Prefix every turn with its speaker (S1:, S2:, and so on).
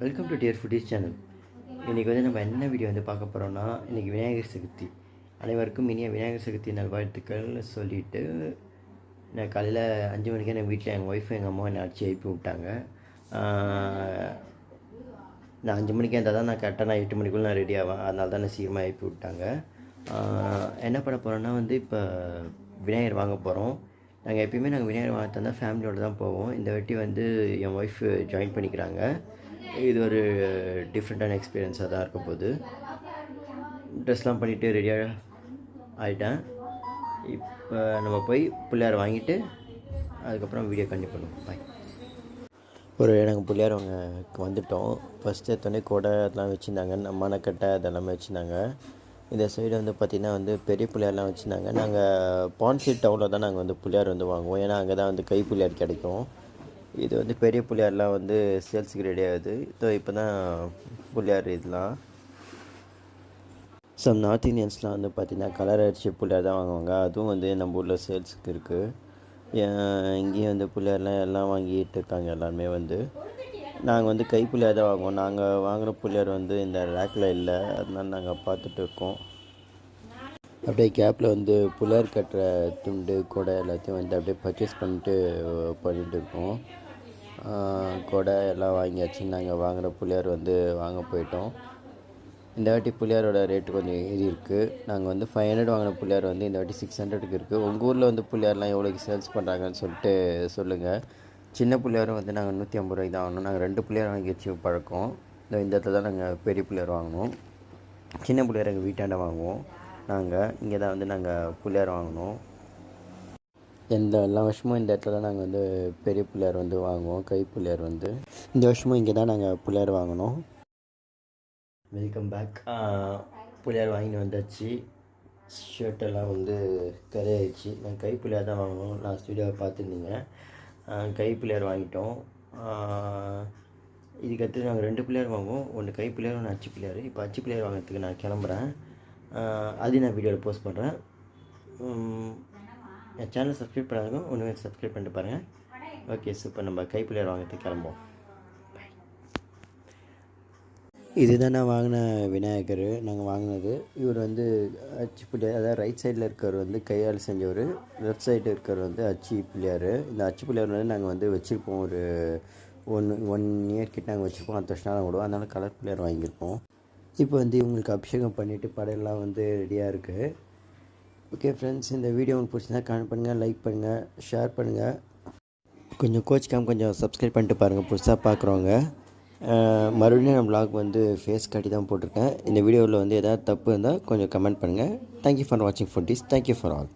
S1: Welcome to dear foodies channel இன்றைக்கி வந்து நம்ம என்ன வீடியோ வந்து பார்க்க போகிறோம்னா இன்றைக்கி விநாயகர் சதுர்த்தி. அனைவருக்கும் இனிய விநாயகர் சதுர்த்தி நல்வாழ்த்துக்கள்னு சொல்லிவிட்டு நான் காலையில் அஞ்சு மணிக்கே என் வீட்டில் எங்கள் ஒய்ஃபும் எங்கள் அம்மா என்னை அடிச்சு எழுப்பி விட்டாங்க. நான் அஞ்சு மணிக்கு இருந்தால் தான் நான் கரெக்டாக நான் எட்டு மணிக்குள்ளே நான் ரெடி ஆவேன். அதனால தான் நான் சீக்கிரமாக எழுப்பி விட்டாங்க. என்ன பண்ண போகிறோன்னா வந்து இப்போ விநாயகர் வாங்க போகிறோம் நாங்கள் எப்பயுமே நாங்கள் விநாயகர் வாங்க தந்தால் ஃபேமிலியோடு தான் போவோம். இந்த வாட்டி வந்து என் ஒய்ஃப் ஜாயின் பண்ணிக்கிறாங்க. இது ஒரு டிஃப்ரெண்ட்டான எக்ஸ்பீரியன்ஸாக தான் இருக்கும் போது. ட்ரெஸ்லாம் பண்ணிவிட்டு ரெடியாக ஆகிட்டேன் இப்போ நம்ம போய் பிள்ளையார் வாங்கிட்டு அதுக்கப்புறம் வீடியோ கண்டிப்பாக பண்ணுவோம். பாய் ஒரு நாங்கள் பிள்ளையார் அவங்க வந்துட்டோம். ஃபஸ்ட்டு எடுத்தோடனே கொடை அதெல்லாம் வச்சுருந்தாங்க. மணக்கட்டை அதெல்லாமே வச்சுருந்தாங்க. இந்த சைடு வந்து பார்த்திங்கன்னா வந்து பெரிய பிள்ளையார்லாம் வச்சுருந்தாங்க. நாங்கள் பான்சி டவுனில் தான் நாங்கள் வந்து பிள்ளையார் வந்து வாங்குவோம். ஏன்னா அங்கே தான் வந்து கை பிள்ளையார் கிடைக்கும். இது வந்து பெரிய புள்ளியார்லாம் வந்து சேல்ஸுக்கு ரெடி ஆகுது. ஸோ இப்போ தான் புள்ளியார் இதெல்லாம். சம் நார்த் இந்தியன்ஸ்லாம் வந்து பார்த்திங்கன்னா கலர் அடிச்சு புள்ளியார் தான் வாங்குவாங்க. அதுவும் வந்து நம்ம ஊரில் சேல்ஸுக்கு இருக்குது இங்கேயும் வந்து புள்ளியார்லாம் எல்லாம் வாங்கிட்டு இருக்காங்க எல்லாருமே வந்து. நாங்கள் வந்து கை புள்ளியார் தான் வாங்குவோம். நாங்கள் வாங்குகிற புள்ளியார் வந்து இந்த ரேக்கில் இல்லை. அதனால நாங்கள் பார்த்துட்டு இருக்கோம். அப்படியே கேப்பில் வந்து புலர் கட்டுற துண்டு கொடை எல்லாத்தையும் வந்து அப்படியே பர்ச்சேஸ் பண்ணிட்டு பண்ணிகிட்டு இருக்கோம். கொடை எல்லாம் வாங்கியாச்சு நாங்கள் வாங்குகிற புள்ளையார் வந்து வாங்க போயிட்டோம். இந்த வாட்டி புளியாரோட ரேட்டு கொஞ்சம் ஏறி இருக்குது நாங்கள் வந்து ஃபைவ் ஹண்ட்ரட் வாங்கின புளியார் வந்து இந்த வாட்டி சிக்ஸ் ஹண்ட்ரடுக்கு இருக்குது உங்கள் ஊரில் வந்து புளியார்லாம் எவ்வளோக்கு சேல்ஸ் பண்ணுறாங்கன்னு சொல்லிட்டு சொல்லுங்கள் சின்ன புள்ளியாரும் வந்து நாங்கள் நூற்றி ஐம்பது ரூபாய்க்கு தான் வாங்கினோம். நாங்கள் ரெண்டு புள்ளியார் வாங்கி வச்சு பழக்கம். இந்த இந்த இடத்துல தான் நாங்கள் பெரிய புள்ளியார் வாங்கினோம். சின்ன புள்ளியார் எங்கள் வீட்டாண்ட வாங்குவோம். நாங்கள் இங்கே தான் வந்து நாங்கள் புள்ளியார் வாங்கினோம் எந்த எல்லா வருஷமும் இந்த இடத்துல தான் நாங்கள் வந்து பெரிய புள்ளியார் வந்து வாங்குவோம் கை புள்ளியார் வந்து. இந்த வருஷமும் இங்கே தான் நாங்கள் புள்ளியார் வாங்கினோம் வெல்கம் பேக் புள்ளியார் வாங்கிட்டு வந்தாச்சு. ஷர்ட்டெல்லாம் வந்து கரையாயிடுச்சு. நான் கை புள்ளியார் தான் வாங்கணும். லாஸ்ட் வீடியோவை பார்த்துருந்தீங்க. கை புள்ளியார் வாங்கிட்டோம். ஆஹ் இதுக்கு அடுத்து நாங்கள் ரெண்டு பிள்ளையார் வாங்குவோம். ஒன்று கை பிள்ளையார் ஒன்று அச்சு பிள்ளையார். இப்போ அச்சு பிள்ளையார் வாங்குறதுக்கு நான் கிளம்புறேன். அதையும் நான் வீடியோவில் போஸ்ட் பண்ணுறேன் என் சேனல் சப்ஸ்கிரைப் பண்ணாங்க ஒன்று சப்ஸ்கிரைப் பண்ணிட்டு பாருங்கள் ஓகே சூப்பர் நம்ம கை பிள்ளையார் வாங்குறதுக்கு கிளம்புவோம். இதுதான் நான் வாங்கின விநாயகர். நாங்கள் வாங்கினது. இவர் வந்து அச்சு பிள்ளையார் அதாவது ரைட் சைடில் இருக்கிறவர் வந்து கையால் செஞ்சவர். லெஃப்ட் சைடில் இருக்கிறவர் வந்து அச்சு பிள்ளையார். இந்த அச்சு பிள்ளையார் வந்து நாங்கள் வந்து வச்சுருப்போம். ஒரு ஒன் ஒன் இயர் கிட்ட நாங்கள் வச்சுருப்போம். அடுத்த வருஷம் நாங்கள் விடுவோம் அதனால் கலர் பிள்ளையார் வாங்கியிருப்போம் இப்போ வந்து இவங்களுக்கு அபிஷேகம் பண்ணிவிட்டு படையெல்லாம் வந்து ரெடியாக இருக்குது ஓகே ஃப்ரெண்ட்ஸ் இந்த வீடியோ உங்களுக்கு பிடிச்சிருந்தா கமெண்ட் பண்ணுங்கள் லைக் பண்ணுங்கள் ஷேர் பண்ணுங்கள் கொஞ்சம் கோச்சிக்காம கொஞ்சம் சப்ஸ்கிரைப் பண்ணிட்டு பாருங்கள் புதுசாக பார்க்குறவங்க மறுபடியும் நான் vlog வந்து ஃபேஸ் காட்டி தான் போட்டிருக்கேன். இந்த வீடியோவில் வந்து எதாவது தப்பு இருந்தால் கொஞ்சம் கமெண்ட் பண்ணுங்கள் தேங்க்யூ ஃபார் வாட்சிங் foodies thank you for all